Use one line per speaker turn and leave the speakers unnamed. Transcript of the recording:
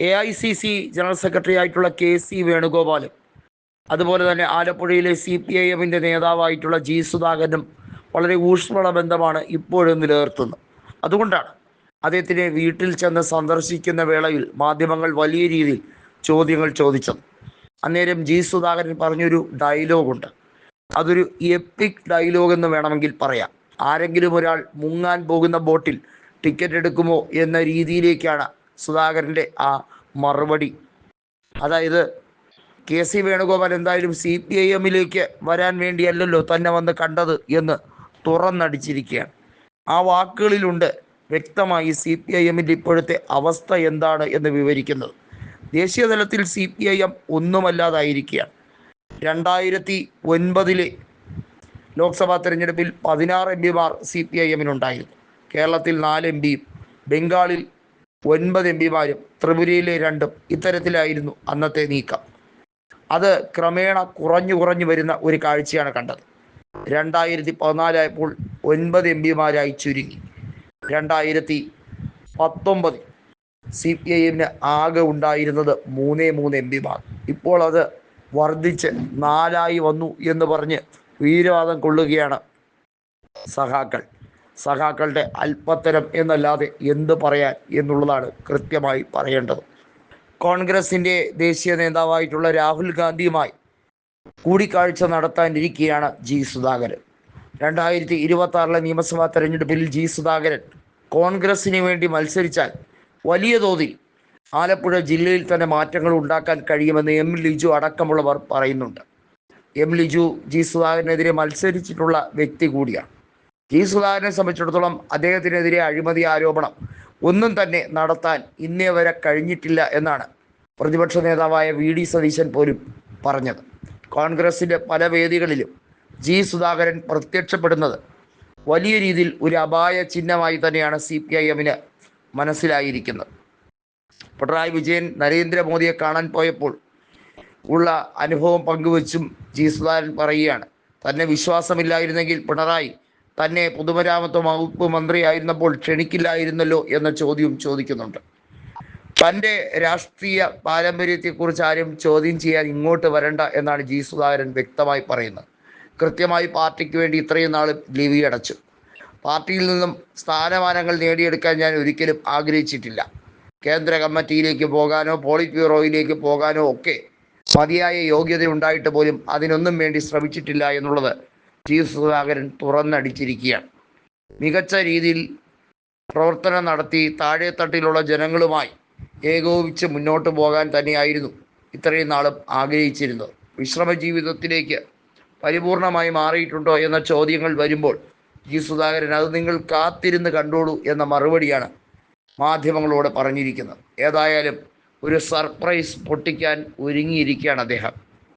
A I C C general secretary ആയിട്ടുള്ള K C വേണുഗോപാലും അതുപോലെ തന്നെ ആലപ്പുഴയിലെ സി പി ഐ എമ്മിന്റെ നേതാവായിട്ടുള്ള ജി സുധാകരനും വളരെ ഊഷ്മള ബന്ധമാണ് ഇപ്പോഴും നിലനിർത്തുന്നത്. അതുകൊണ്ടാണ് അദ്ദേഹത്തിനെ വീട്ടിൽ ചെന്ന് സന്ദർശിക്കുന്ന വേളയിൽ മാധ്യമങ്ങൾ വലിയ രീതിയിൽ ചോദ്യങ്ങൾ ചോദിച്ചത്. അന്നേരം ജി സുധാകരൻ പറഞ്ഞൊരു ഡയലോഗുണ്ട്. അതൊരു എപ്പിക് ഡയലോഗ് എന്ന് വേണമെങ്കിൽ പറയാം. ആരെങ്കിലും ഒരാൾ മുങ്ങാൻ പോകുന്ന ബോട്ടിൽ ടിക്കറ്റ് എടുക്കുമോ എന്ന രീതിയിലേക്കാണ് സുധാകരന്റെ ആ മറുപടി. അതായത് കെ സി വേണുഗോപാൽ എന്തായാലും സി പി ഐ എമ്മിലേക്ക് വരാൻ വേണ്ടിയല്ലല്ലോ തന്നെ വന്ന് കണ്ടത് എന്ന് തുറന്നടിച്ചിരിക്കുകയാണ്. ആ വാക്കുകളിലുണ്ട് വ്യക്തമായി സി പി ഐ എമ്മിന്റെ ഇപ്പോഴത്തെ അവസ്ഥ എന്താണ് എന്ന് വിവരിക്കുന്നത്. ദേശീയ തലത്തിൽ സി പി ഐ എം ഒന്നുമല്ലാതായിരിക്കുകയാണ്. രണ്ടായിരത്തി ഒൻപതിലെ ലോക്സഭാ തെരഞ്ഞെടുപ്പിൽ പതിനാറ് എം പിമാർ സി പി ഐ എമ്മിനുണ്ടായിരുന്നു. കേരളത്തിൽ നാല് എം പിയും ബംഗാളിൽ ഒൻപത് എം പിമാരും ത്രിപുരയിലെ രണ്ടും ഇത്തരത്തിലായിരുന്നു അന്നത്തെ നീക്കം. അത് ക്രമേണ കുറഞ്ഞു കുറഞ്ഞു വരുന്ന ഒരു കാഴ്ചയാണ് കണ്ടത്. രണ്ടായിരത്തി പതിനാലായപ്പോൾ ഒൻപത് എം പിമാരായി ചുരുങ്ങി. രണ്ടായിരത്തി പത്തൊമ്പതിൽ സി പി ഐ എമ്മിന് ആകെ ഉണ്ടായിരുന്നത് മൂന്നേ മൂന്ന് എം പിമാർ. ഇപ്പോൾ അത് വർദ്ധിച്ച് നാലായി വന്നു എന്ന് പറഞ്ഞ് വീരവാദം കൊള്ളുകയാണ് സഖാക്കൾ. സഖാക്കളുടെ അല്പത്തരം എന്നല്ലാതെ എന്ത് പറയാൻ എന്നുള്ളതാണ് കൃത്യമായി പറയേണ്ടത്. കോൺഗ്രസിന്റെ ദേശീയ നേതാവായിട്ടുള്ള രാഹുൽ ഗാന്ധിയുമായി കൂടിക്കാഴ്ച നടത്താനിരിക്കുകയാണ് ജി സുധാകരൻ. രണ്ടായിരത്തി ഇരുപത്തി ആറിലെ നിയമസഭാ തെരഞ്ഞെടുപ്പിൽ ജി സുധാകരൻ കോൺഗ്രസിന് വേണ്ടി മത്സരിച്ചാൽ വലിയ തോതിൽ ആലപ്പുഴ ജില്ലയിൽ തന്നെ മാറ്റങ്ങൾ ഉണ്ടാക്കാൻ കഴിയുമെന്ന് എം ലിജു അടക്കമുള്ളവർ പറയുന്നുണ്ട്. എം ലിജു ജി സുധാകരനെതിരെ മത്സരിച്ചിട്ടുള്ള വ്യക്തി കൂടിയാണ്. ജി സുധാകരനെ സംബന്ധിച്ചിടത്തോളം അദ്ദേഹത്തിനെതിരെ അഴിമതി ആരോപണം ഒന്നും തന്നെ നടത്താൻ ഇന്നേ വരെ കഴിഞ്ഞിട്ടില്ല എന്നാണ് പ്രതിപക്ഷ നേതാവായ വി ഡി സതീശൻ പോലും പറഞ്ഞത്. കോൺഗ്രസിന്റെ പല വേദികളിലും ജി സുധാകരൻ പ്രത്യക്ഷപ്പെടുന്നത് വലിയ രീതിയിൽ ഒരു അപായ ചിഹ്നമായി തന്നെയാണ് സി പി ഐ എമ്മിന് മനസ്സിലായിരിക്കുന്നത്. പിണറായി വിജയൻ നരേന്ദ്രമോദിയെ കാണാൻ പോയപ്പോൾ ഉള്ള അനുഭവം പങ്കുവച്ചും ജി സുധാകരൻ പറയുകയാണ് തന്നെ വിശ്വാസമില്ലായിരുന്നെങ്കിൽ പിണറായി തന്നെ പൊതുമരാമത്ത് വകുപ്പ് മന്ത്രിയായിരുന്നപ്പോൾ ക്ഷണിക്കില്ലായിരുന്നല്ലോ എന്ന ചോദ്യവും ചോദിക്കുന്നുണ്ട്. തന്റെ രാഷ്ട്രീയ പാരമ്പര്യത്തെക്കുറിച്ച് ആരും ചോദ്യം ചെയ്യാൻ ഇങ്ങോട്ട് വരണ്ട എന്നാണ് ജി സുധാകരൻ വ്യക്തമായി പറയുന്നത്. കൃത്യമായി പാർട്ടിക്ക് വേണ്ടി ഇത്രയും നാൾ ലിവി അടച്ചു. പാർട്ടിയിൽ നിന്നും സ്ഥാനമാനങ്ങൾ നേടിയെടുക്കാൻ ഞാൻ ഒരിക്കലും ആഗ്രഹിച്ചിട്ടില്ല. കേന്ദ്ര കമ്മിറ്റിയിലേക്ക് പോകാനോ പോളിറ്റ് ബ്യൂറോയിലേക്ക് പോകാനോ ഒക്കെ മതിയായ യോഗ്യത ഉണ്ടായിട്ട് പോലും അതിനൊന്നും വേണ്ടി ശ്രമിച്ചിട്ടില്ല എന്നുള്ളത് ടി സുധാകരൻ തുറന്നടിച്ചിരിക്കുകയാണ്. മികച്ച രീതിയിൽ പ്രവർത്തനം നടത്തി താഴെത്തട്ടിലുള്ള ജനങ്ങളുമായി ഏകോപിച്ച് മുന്നോട്ട് പോകാൻ തന്നെയായിരുന്നു ഇത്രയും നാളും ആഗ്രഹിച്ചിരുന്നത്. വിശ്രമ ജീവിതത്തിലേക്ക് പരിപൂർണമായി മാറിയിട്ടുണ്ടോ എന്ന ചോദ്യങ്ങൾ വരുമ്പോൾ ജി സുധാകരൻ അത് നിങ്ങൾ കാത്തിരുന്ന് കണ്ടോളൂ എന്ന മറുപടിയാണ് മാധ്യമങ്ങളോട് പറഞ്ഞിരിക്കുന്നത്. ഏതായാലും ഒരു സർപ്രൈസ് പൊട്ടിക്കാൻ ഒരുങ്ങിയിരിക്കുകയാണ് അദ്ദേഹം.